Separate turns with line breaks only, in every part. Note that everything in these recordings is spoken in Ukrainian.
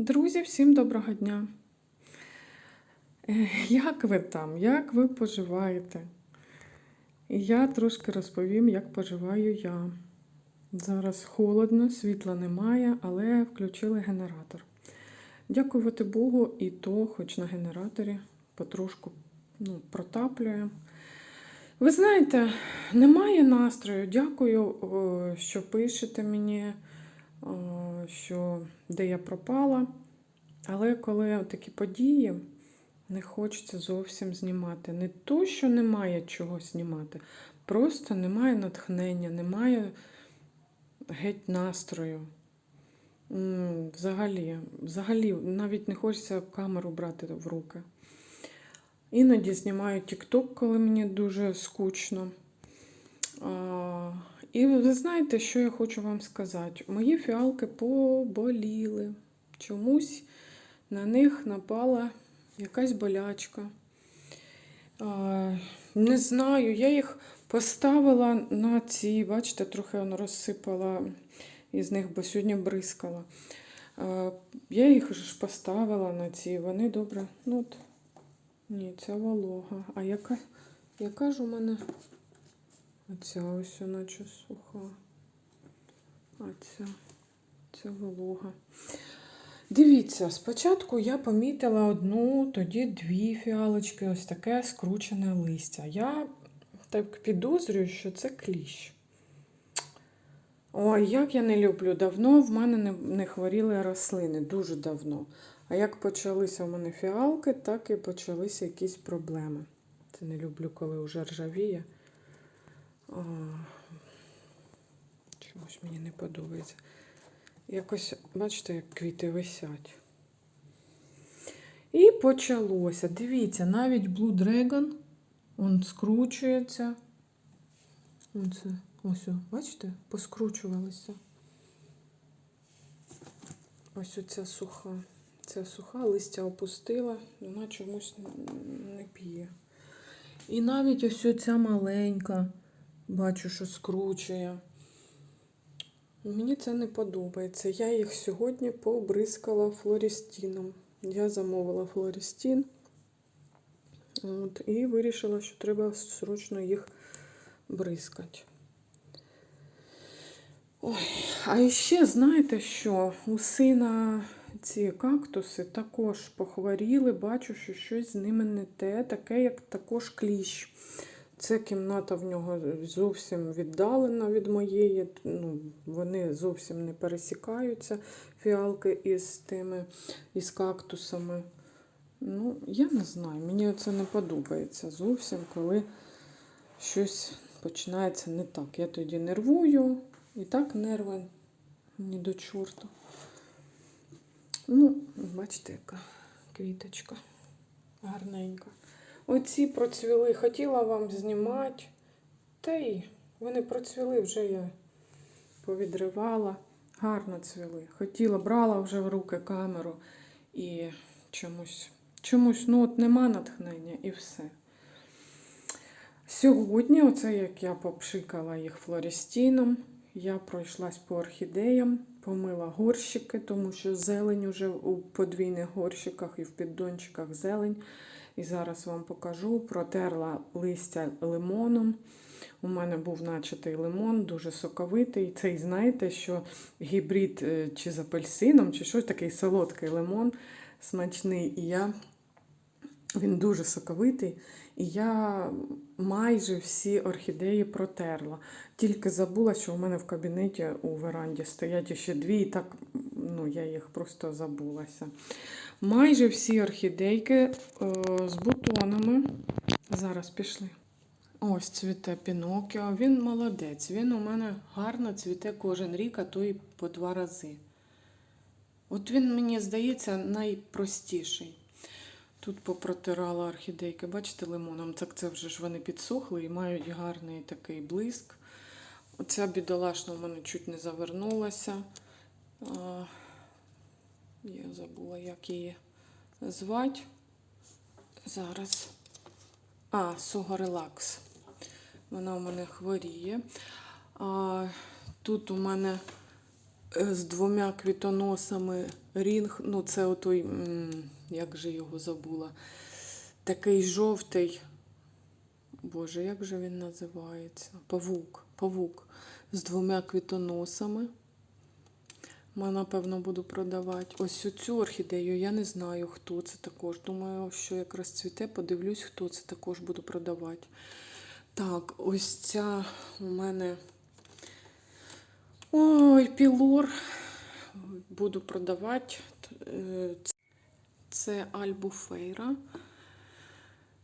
Друзі, всім доброго дня. Як ви там? Як ви поживаєте? Я трошки розповім, як поживаю я. Зараз холодно, світла немає, але включили генератор. Дякувати Богу, і то, хоч на генераторі, потрошку ну, протаплює. Ви знаєте, немає настрою. Дякую, що пишете мені, що де я пропала. Але коли такі події, не хочеться зовсім знімати. Не то, що немає чого знімати, просто немає натхнення, немає геть настрою. Взагалі, взагалі, навіть не хочеться камеру брати в руки. Іноді знімаю TikTok, коли мені дуже скучно. І ви знаєте, що я хочу вам сказати? Мої фіалки поболіли. Чомусь на них напала якась болячка. Не знаю, я їх поставила на ці, бачите, трохи воно розсипала із них, бо сьогодні бризкала. Я їх ж поставила на ці, вони добре. Ну, от, ні, це волога. А яка, яка ж у мене оця ось наче суха. А ця, це волога. Дивіться, спочатку я помітила одну, тоді дві фіалочки, ось таке скручене листя. Я так підозрюю, що це кліщ. Ой, як я не люблю. Давно в мене не, не хворіли рослини, дуже давно. А як почалися в мене фіалки, так і почалися якісь проблеми. Це не люблю, коли вже ржавіє. Чомусь мені не подобається. Якось, бачите, як квіти висять. І почалося. Дивіться, навіть Blue Dragon, він скручується. Оце, ось, бачите, поскручувалися. Ось оця суха. Ця суха, листя опустила, вона чомусь не п'є. І навіть ось оця маленька, бачу, що скручує. Мені це не подобається. Я їх сьогодні побризкала флорістіном. Я замовила флорістін от, і вирішила, що треба срочно їх бризкати. Ой, а ще знаєте що? У сина ці кактуси також похворіли, бачу, що щось з ними не те, таке, як також кліщ. Це кімната в нього зовсім віддалена від моєї. Ну, вони зовсім не пересікаються, фіалки із тими, із кактусами. Ну, я не знаю, мені це не подобається зовсім, коли щось починається не так. Я тоді нервую, і так нерви ні до чорту. Ну, бачите, яка квіточка гарненька. Оці процвіли, хотіла вам знімати. Та й вони процвіли, вже я повідривала. Гарно цвіли. Хотіла, брала вже в руки камеру і чомусь, чомусь, ну от нема натхнення і все. Сьогодні, оце як я попшикала їх флорістіном, я пройшлась по орхідеям, помила горщики, тому що зелень уже у подвійних горщиках і в піддончиках зелень. І зараз вам покажу. Протерла листя лимоном. У мене був начатий лимон, дуже соковитий. Цей, знаєте, що гібрид е, чи з апельсином, чи щось такий солодкий лимон смачний. І я він дуже соковитий. І я майже всі орхідеї протерла. Тільки забула, що у мене в кабінеті у веранді стоять ще дві, і так ну, я їх просто забулася. Майже всі орхідейки е, з бутонами. Зараз пішли. Ось цвіте Пінокіо. Він молодець. Він у мене гарно цвіте кожен рік, а то й по два рази. От він, мені здається, найпростіший. Тут попротирала орхідейки, бачите, лимоном. Так це вже ж вони підсохли і мають гарний такий блиск. Оця бідолашна у мене чуть не завернулася. Я забула, як її звати. Зараз. А, Сугорелакс. Вона у мене хворіє. А, Тут у мене е, з двома квітоносами рінг. Ну, це отой, як же його забула. Такий жовтий. Боже, як же він називається? Павук. Павук з двома квітоносами. Ми, напевно, буду продавати. Ось цю орхідею я не знаю, хто це також. Думаю, що якраз цвіте, подивлюсь, хто це також буду продавати. Так, ось ця у мене. Ой, пілор. Буду продавати. Е, Це Альбуфейра.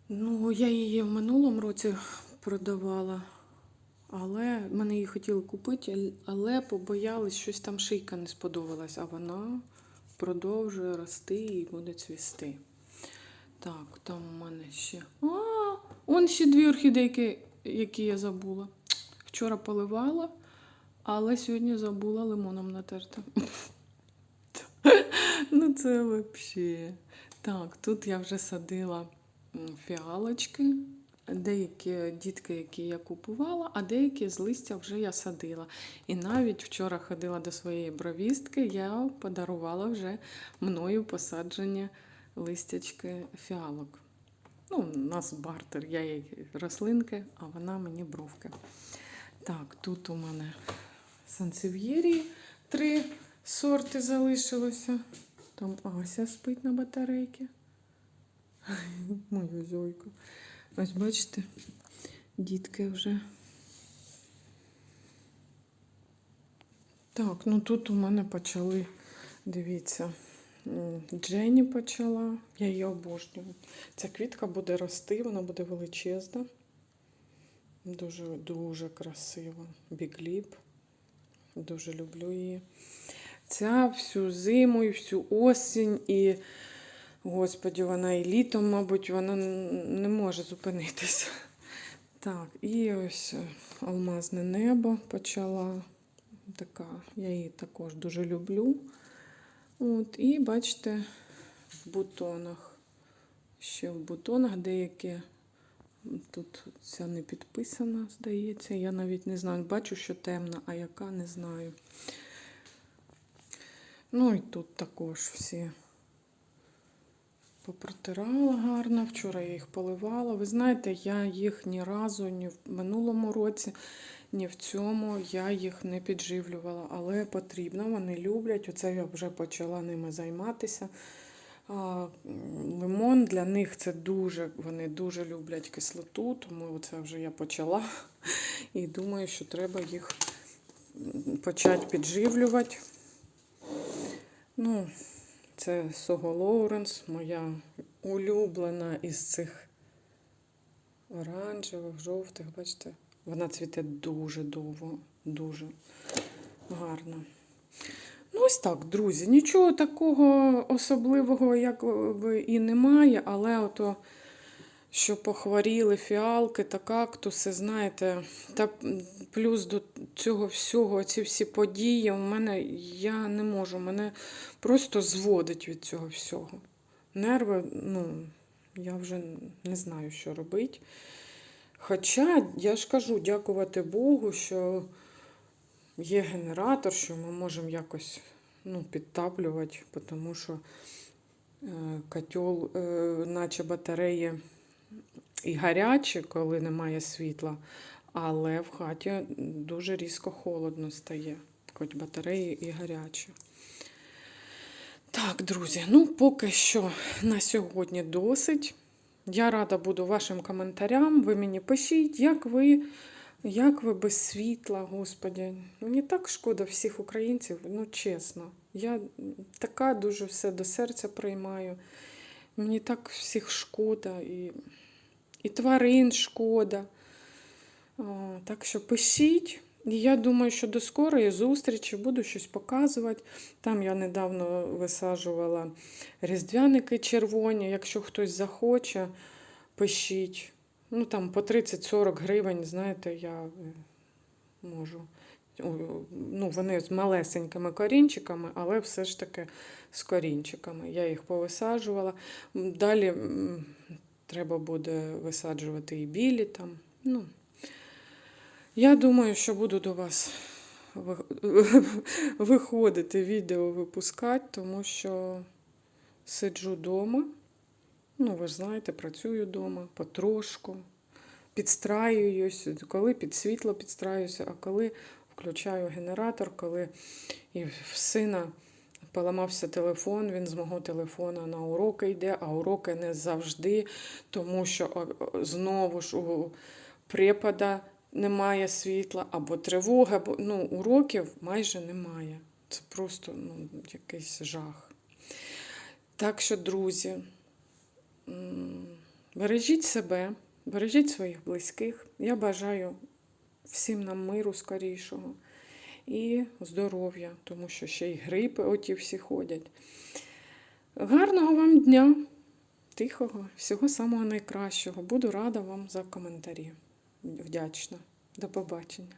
Ну, я її в минулому році продавала. Але мене її хотіли купити, але побоялись, щось там шийка не сподобалась, а вона продовжує рости і буде цвісти. Так, там у мене ще. А, он ще дві орхідейки, які я забула. Вчора поливала, але сьогодні забула лимоном натерти. Ну, це взагалі. Так, тут я вже садила фіалочки. Деякі дітки, які я купувала, а деякі з листя вже я садила. І навіть вчора ходила до своєї бровістки, я подарувала вже мною посаджені листячки фіалок. Ну, у нас бартер, я їй рослинки, а вона мені бровки. Так, тут у мене сансев'єрії три сорти залишилося. Там Ася спить на батарейки. Мою зойку. Ось бачите, дітки вже. Так, ну тут у мене почали, дивіться, Дженні почала, я її обожнюю. Ця квітка буде рости, вона буде величезна. Дуже дуже красива. Бігліп. Дуже люблю її. Ця всю зиму і всю осінь і. Господі, вона і літом, мабуть, вона не може зупинитися. Так, і ось е, алмазне небо почала. Така, я її також дуже люблю. От, і бачите, в бутонах. Ще в бутонах деякі. Тут ця не підписана, здається. Я навіть не знаю. Бачу, що темна, а яка не знаю. Ну і тут також всі попротирала гарно. Вчора я їх поливала. Ви знаєте, я їх ні разу, ні в минулому році, ні в цьому я їх не підживлювала, але потрібно, вони люблять. Оце я вже почала ними займатися. А, Лимон для них це дуже, вони дуже люблять кислоту, тому це вже я почала. І думаю, що треба їх почати підживлювати. Ну, це Сого Лоуренс, моя улюблена із цих оранжевих, жовтих, бачите, вона цвіте дуже довго, дуже гарно. Ну, ось так, друзі. Нічого такого особливого, як би, і немає, але ото, що похворіли фіалки та кактуси, знаєте, та плюс до цього всього, ці всі події, у мене я не можу, мене просто зводить від цього всього. Нерви, ну, я вже не знаю, що робити. Хоча, я ж кажу, дякувати Богу, що є генератор, що ми можемо якось ну, підтаплювати, тому що е, котел, е, наче батареї і гарячі, коли немає світла, але в хаті дуже різко холодно стає, хоч батареї і гарячі. Так, друзі, ну поки що на сьогодні досить. Я рада буду вашим коментарям. Ви мені пишіть, як ви, як ви без світла, господі. Мені так шкода всіх українців, ну чесно. Я така дуже все до серця приймаю. Мені так всіх шкода, і, і тварин шкода. Так що пишіть. І я думаю, що до скорої зустрічі буду щось показувати. Там я недавно висаджувала різдвяники червоні. Якщо хтось захоче, пишіть. Ну там по 30-40 гривень, знаєте, я е, можу. Ну, вони з малесенькими корінчиками, але все ж таки з корінчиками. Я їх повисаджувала. Далі треба буде висаджувати і білі там. Ну, я думаю, що буду до вас виходити відео випускати, тому що сиджу вдома. Ну, ви ж знаєте, працюю вдома потрошку, підстраююсь, коли під світло підстраююся, а коли включаю генератор, коли і в сина поламався телефон, він з мого телефона на уроки йде, а уроки не завжди, тому що знову ж у препода немає світла, або тривога, або ну, уроків майже немає. Це просто ну, якийсь жах. Так що, друзі, бережіть себе, бережіть своїх близьких. Я бажаю всім нам миру скорішого і здоров'я, тому що ще й грипи оті всі ходять. Гарного вам дня, тихого, всього самого найкращого. Буду рада вам за коментарі. Вдячна. До побачення.